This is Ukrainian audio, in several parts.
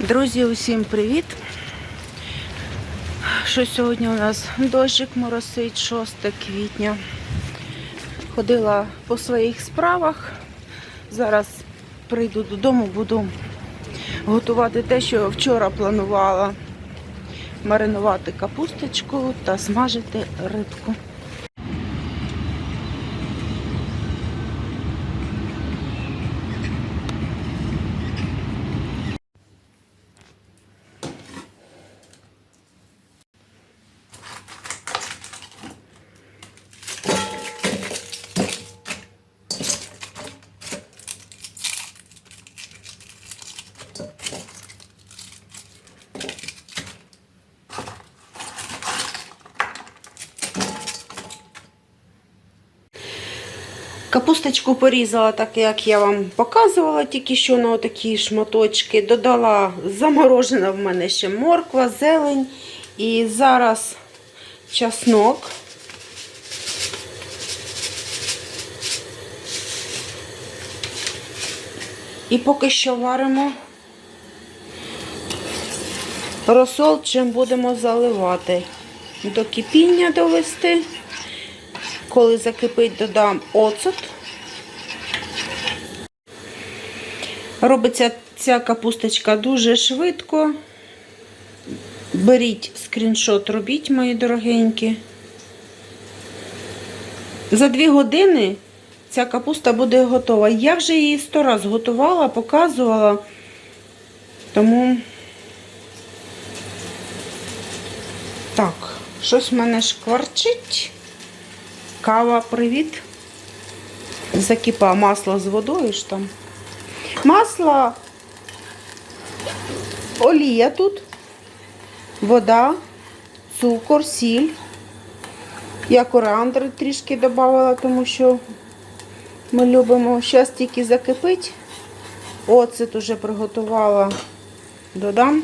Друзі, усім привіт! Що сьогодні у нас дощик моросить 6 квітня. Ходила по своїх справах. Зараз прийду додому, буду готувати те, що вчора планувала. Маринувати капусточку та смажити рибку. Капусточку порізала так, як я вам показувала, тільки що на такі шматочки. Додала заморожена в мене ще морква, зелень. І зараз часнок. І поки що варимо розсол, чим будемо заливати. До кипіння довести. Коли закипить, додам оцет. Робиться ця капусточка дуже швидко. Беріть скріншот, робіть, мої дорогенькі. За дві години ця капуста буде готова. Я вже її сто раз готувала, показувала, тому так, щось в мене шкварчить. Кава, привіт. Закипа масло з водою ж там. Масло, олія тут, вода, цукор, сіль. Я коріандр трішки додавала, тому що ми любимо. Зараз тільки закипить. Оцет уже приготувала. Додам.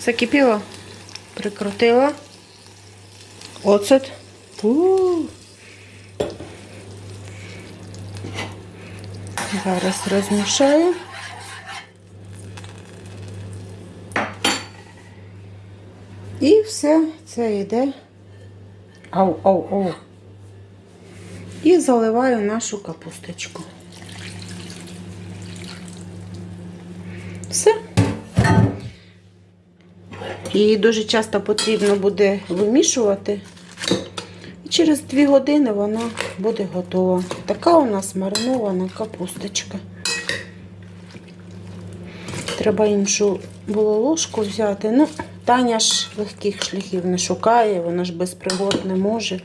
Закипіло, прикрутила. Оцет. У-у-у. Зараз розмішаю. І все це йде. Ау, ау, ау. І заливаю нашу капусточку. Все. Її дуже часто потрібно буде вимішувати. Через 2 години вона буде готова. Така у нас маринована капусточка. Треба іншу було ложку взяти. Ну, Таня ж легких шляхів не шукає, вона ж без пригод не може.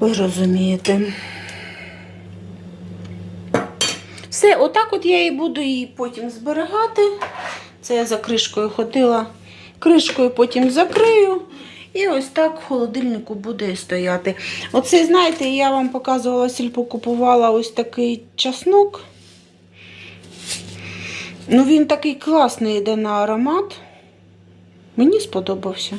Ви розумієте. Все, отак от я і буду її потім зберігати. Це я за кришкою ходила. Кришкою потім закрию. І ось так в холодильнику буде стояти. Оце, знаєте, я вам показувала, сільпо купувала ось такий часнок. Ну, він такий класний йде на аромат. Мені сподобався.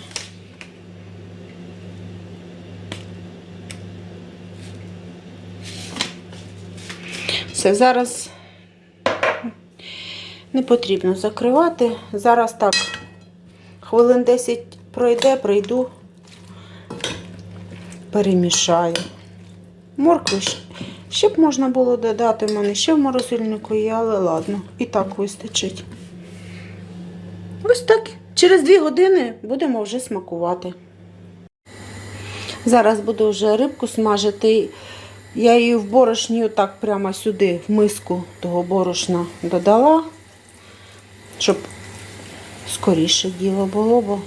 Все, зараз не потрібно закривати. Зараз так, хвилин 10 пройде, прийду, перемішаю. Моркви ще б можна було додати в мене ще в морозильнику є, але ладно, і так вистачить. Ось так. Через 2 години будемо вже смакувати. Зараз буду вже рибку смажити. Я її в борошні отак прямо сюди, в миску того борошна додала, щоб скоріше діло було, бо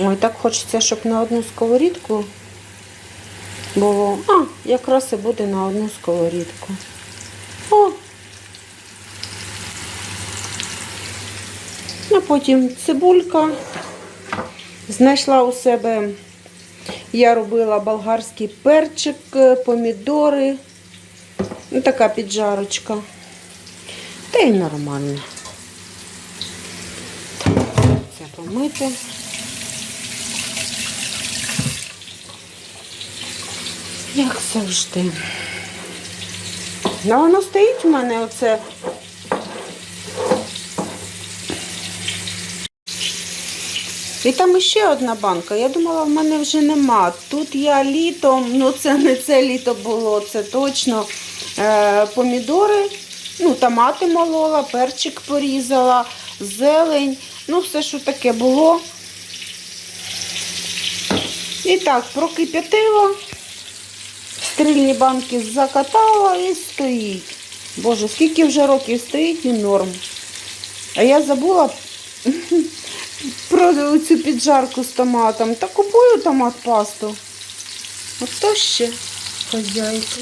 ой, так хочеться, щоб на одну сковорідку було. А, якраз і буде на одну сковорідку. О! А потім цибулька. Знайшла у себе, я робила болгарський перчик, помідори. Ну, така піджарочка. Та й нормально. Це помити. як завжди. Ну, воно стоїть в мене оце. І там ще одна банка. Я думала, в мене вже нема. Тут я літом, ну це не це літо було, це точно е, помідори, ну, томати молола, перчик порізала, зелень, ну, все, що таке було. І так, прокип'ятило стрільні банки закатала і стоїть. Боже, скільки вже років стоїть і норм. А я забула про цю піджарку з томатом. Та купую томат пасту. Ото ще хазяйка.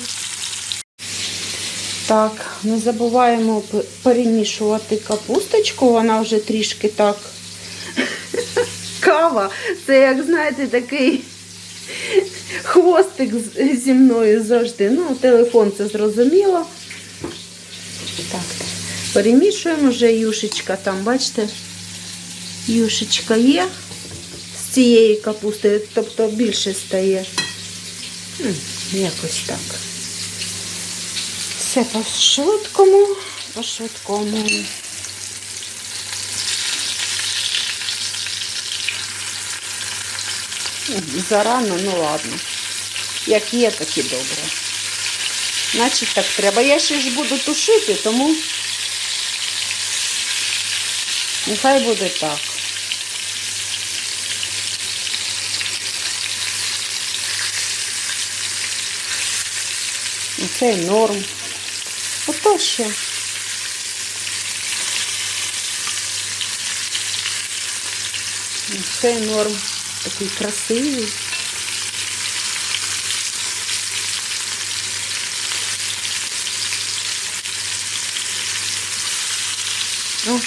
Так, не забуваємо перемішувати капусточку, вона вже трішки так. Кава. Це, як знаєте, такий хвостик зі мною завжди. Ну, телефон це зрозуміло. Так, перемішуємо вже юшечка там, бачите? Юшечка є з цієї капусти, тобто більше стає. Якось так. Все по швидкому, по швидкому. Зарано, ну ладно. Як є, так і добре. Значить так треба. Я ще ж буду тушити, тому нехай буде так. Це норм. Ото ще. Це норм. Такий красивий. О.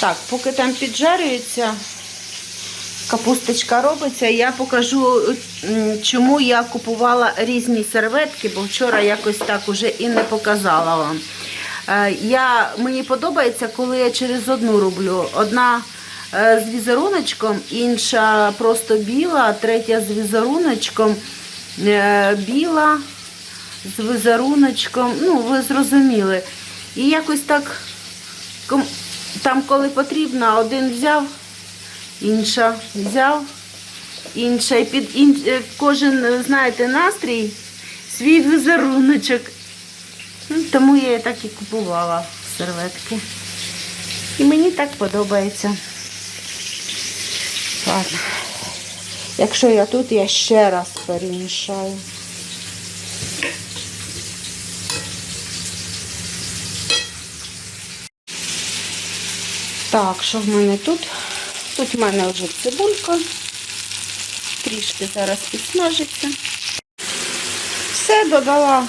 Так, поки там піджарюється, капусточка робиться, я покажу, чому я купувала різні серветки, бо вчора якось так уже і не показала вам. Е, Я, мені подобається, коли я через одну роблю. Одна е, з візеруночком, інша просто біла, третя з візеруночком е, біла, з візеруночком. Ну, ви зрозуміли. І якось так, там, коли потрібно, один взяв, інша взяв, інша. І під ін... кожен, знаєте, настрій, свій візеруночок. Тому я і так і купувала серветки. І мені так подобається. Ладно. Якщо я тут, я ще раз перемішаю. Так, що в мене тут? Тут в мене вже цибулька. Трішки зараз підсмажиться. Все додала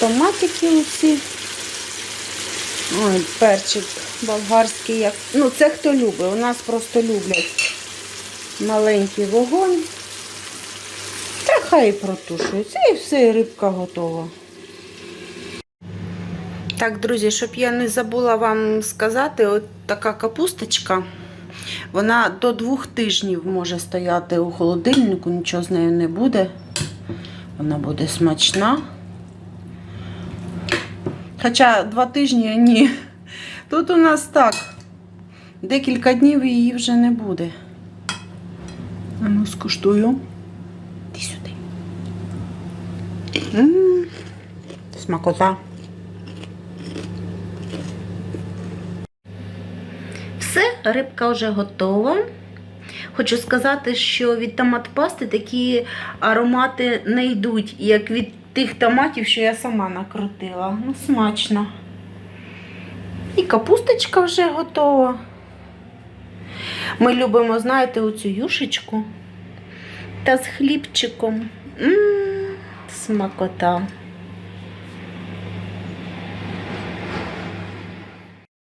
томатики оці. Ой, перчик болгарський. Як... Ну, це хто любить. У нас просто люблять маленький вогонь. Та хай протушується. І все, і рибка готова. Так, друзі, щоб я не забула вам сказати, от така капусточка, вона до двох тижнів може стояти у холодильнику, нічого з нею не буде. Вона буде смачна. Хоча два тижні ні. Тут у нас так. Декілька днів її вже не буде. А ну, скуштую. Іди сюди. М, Смакота. Все, рибка вже готова. Хочу сказати, що від томат пасти такі аромати не йдуть, як від тих томатів, що я сама накрутила. Ну, смачно. І капусточка вже готова. Ми любимо, знаєте, оцю юшечку та з хлібчиком. М, смакота.